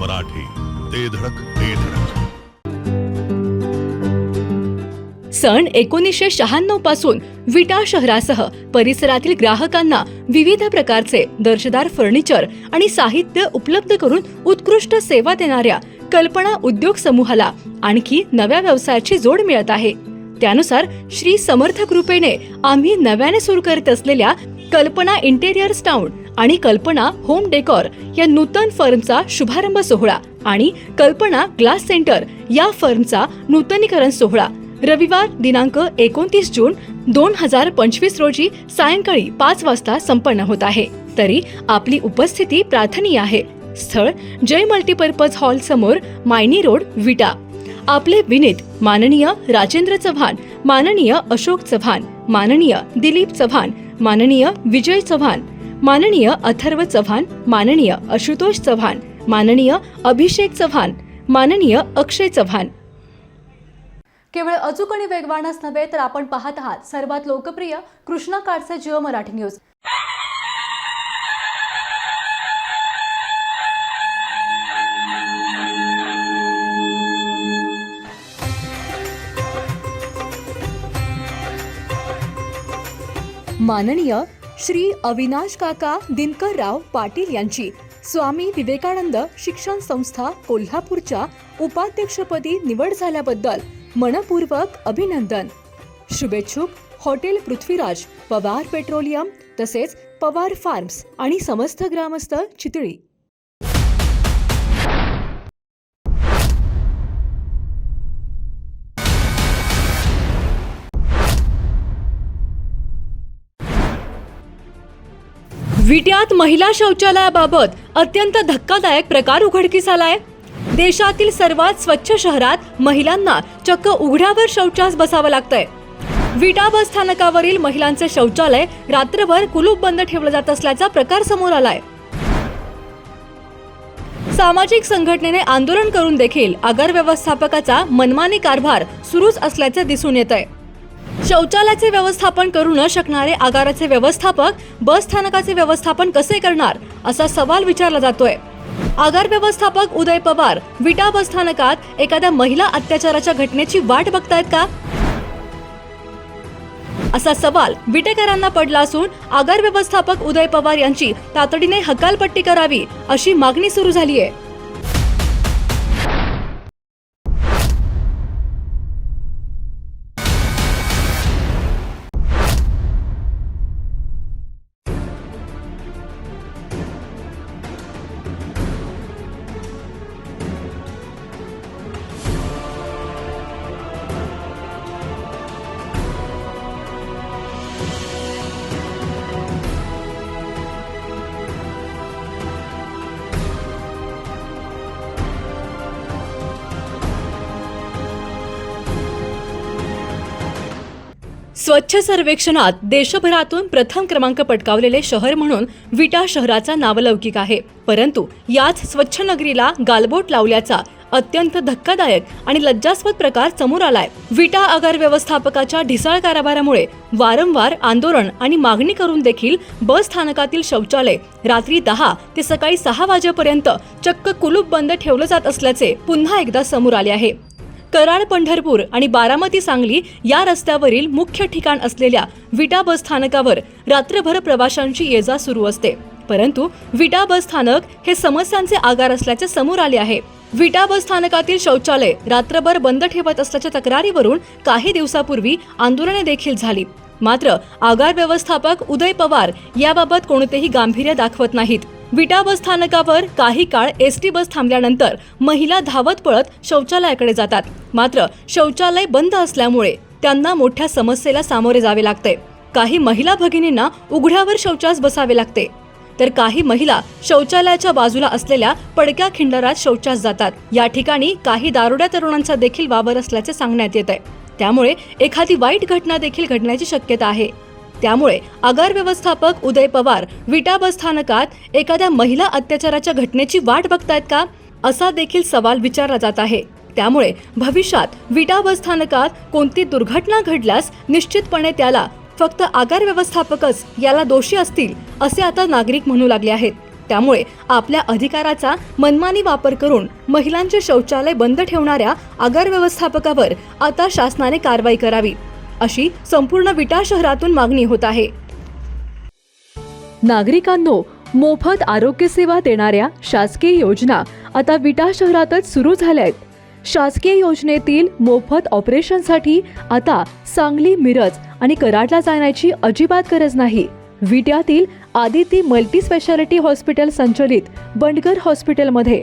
मराठी ते धडक ते धडक. सन एकोणीसशे शहाण्णवपासून विटा शहरासह परिसरातील ग्राहकांना विविध प्रकारचे दर्जेदार फर्निचर आणि साहित्य उपलब्ध करून उत्कृष्ट सेवा देणाऱ्या कल्पना उद्योग समूहाला आणखी नव्या व्यवसायाची जोड मिळत आहे. त्यानुसार श्री समर्थ कृपेने आम्ही नव्याने सुरू करत असलेल्या कल्पना इंटेरियर्स टाउन आणि कल्पना होम डेकॉर या नूतन फर्मचा शुभारंभ सोहळा आणि कल्पना ग्लास सेंटर या फर्मचा नूतनीकरण सोहळा. रविवार दिनांक एकोणतीस जून दोन हजार पंचवीस रोजी सायंकाळी पाच वाजता संपन्न होत आहे. तरी आपली उपस्थिती प्रार्थनीय आहे. स्थळ जय मल्टीपर्पज हॉल समोर मायनी रोड विटा. आपले विनीत माननीय राजेंद्र चव्हाण माननीय अशोक चव्हाण माननीय दिलीप चव्हाण माननीय विजय चव्हाण माननीय अथर्व चव्हाण माननीय आशुतोष चव्हाण माननीय अभिषेक चव्हाण माननीय अक्षय चव्हाण. केवळ अचूक आणि वेगवानच नव्हे तर आपण पाहत आहात सर्वात लोकप्रिय कृष्णा काडचे जिओ मराठी न्यूज. माननीय श्री अविनाश काका दिनकरराव पाटील यांची. स्वामी विवेकानंद शिक्षण संस्था कोल्हापूरच्या उपाध्यक्षपदी निवड झाल्याबद्दल मनपूर्वक अभिनंदन. शुभेच्छुक हॉटेल पृथ्वीराज पवार पेट्रोलियम तसेच पवार फार्म्स आणि समस्त ग्रामस्थ चितळी. विट्यात महिला शौचालयाबाबत अत्यंत धक्कादायक प्रकार उघडकीस आलाय. देशातील सर्वात स्वच्छ शहरात महिलांना चक्क उघड्यावर शौचास बसावं लागतंय. विटा बस स्थानकावरील महिलांचे शौचालय रात्रभर कुलूप बंद ठेवलं जात असल्याचा प्रकार समोर आलाय. सामाजिक संघटनेने आंदोलन करून देखील आगार व्यवस्थापकाचा मनमानी कारभार सुरूच असल्याचे दिसून येत आहे शौचालयाचे व्यवस्थापन करू न शकणारे आगाराचे व्यवस्थापक बस स्थानकाचे व्यवस्थापन कसे करणार असा सवाल विचारला जातोय. आगार व्यवस्थापक उदय पवार विटा बस स्थानकात एखाद्या महिला अत्याचाराच्या घटनेची वाट बघतायत का? असा सवाल विटेकरांना पडला असून आगार व्यवस्थापक उदय पवार यांची तातडीने हकालपट्टी करावी अशी मागणी सुरू झाली आहे स्वच्छ सर्वेक्षणात देशभरातून प्रथम क्रमांक पटकावलेले शहर म्हणून विटा शहराचा नावलौकिक आहे. परंतु याच स्वच्छ नगरीला गालबोट लावल्याचा अत्यंत धक्कादायक आणि लज्जास्पद प्रकार समोर आलाय. विटा आगार व्यवस्थापकाच्या ढिसाळ कारभारामुळे वारंवार आंदोलन आणि मागणी करून देखील बस स्थानकातील शौचालय रात्री दहा ते सकाळी सहा वाजेपर्यंत चक्क कुलूप बंद ठेवलं जात असल्याचे पुन्हा एकदा समोर आले आहे. कराड पंढरपूर आणि बारामती सांगली या रस्त्यावरील मुख्य ठिकाण असलेल्या विटा बस स्थानकावर रात्रभर प्रवाशांची ये जा सुरू असते. परंतु विटा बस स्थानक हे समस्यांचे आगार असल्याचे समोर आले आहे. विटा बस स्थानकातील शौचालय रात्रभर बंद ठेवत असल्याच्या तक्रारीवरून काही दिवसापूर्वी आंदोलने देखील झाली. मात्र आगार व्यवस्थापक उदय पवार याबाबत कोणतेही गांभीर्य दाखवत नाहीत. विटा बस स्थानकावर काही काळ एस टी बस थांबल्यानंतर महिला धावत पळत शौचालयाकडे जातात. मात्र शौचालय बंद असल्यामुळे त्यांना मोठ्या समस्येला सामोरे जावे लागते. काही महिला भगिनींना उघड्यावर शौचास बसावे लागते. तर काही महिला शौचालयाच्या बाजूला असलेल्या पडक्या खिंडारात शौचास जातात. या ठिकाणी काही दारुड्या तरुणांचा देखील वावर असल्याचे सांगण्यात येत आहे त्यामुळे एखादी वाईट घटना देखील घडण्याची शक्यता आहे. त्यामुळे आगार व्यवस्थापक उदय पवार विटा बस स्थानकात एखाद्या महिला अत्याचाराच्या घटनेची वाट बघतायत का? असा देखील सवाल विचारला जात आहे. त्यामुळे भविष्यात विटा बस स्थानकात कोणती दुर्घटना घडल्यास निश्चितपणे त्याला फक्त आगार व्यवस्थापकच याला दोषी असतील असे आता नागरिक म्हणू लागले आहेत. त्यामुळे आपल्या अधिकाराचा मनमानी वापर करून महिलांचे शौचालय बंद ठेवणाऱ्या आगार व्यवस्थापकावर आता शासनाने कारवाई करावी. अशी संपूर्ण विटा शहरातून मागणी होत आहे. नागरिकांनो मोफत आरोग्य सेवा देणाऱ्या शासकीय योजना आता विटा शहरातच सुरू झाल्या आहेत शासकीय योजनेतील मोफत ऑपरेशनसाठी आता सांगली मिरज आणि कराडला जाण्याची अजिबात गरज नाही. विट्यातील आदिती मल्टी स्पेशालिटी हॉस्पिटल संचलित बंडगर हॉस्पिटलमध्ये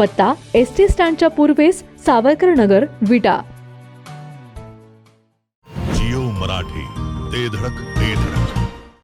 पत्ता एस टी स्टँडच्या पूर्वेस सावरकर नगर विटा. जिओ मराठी ते धडक.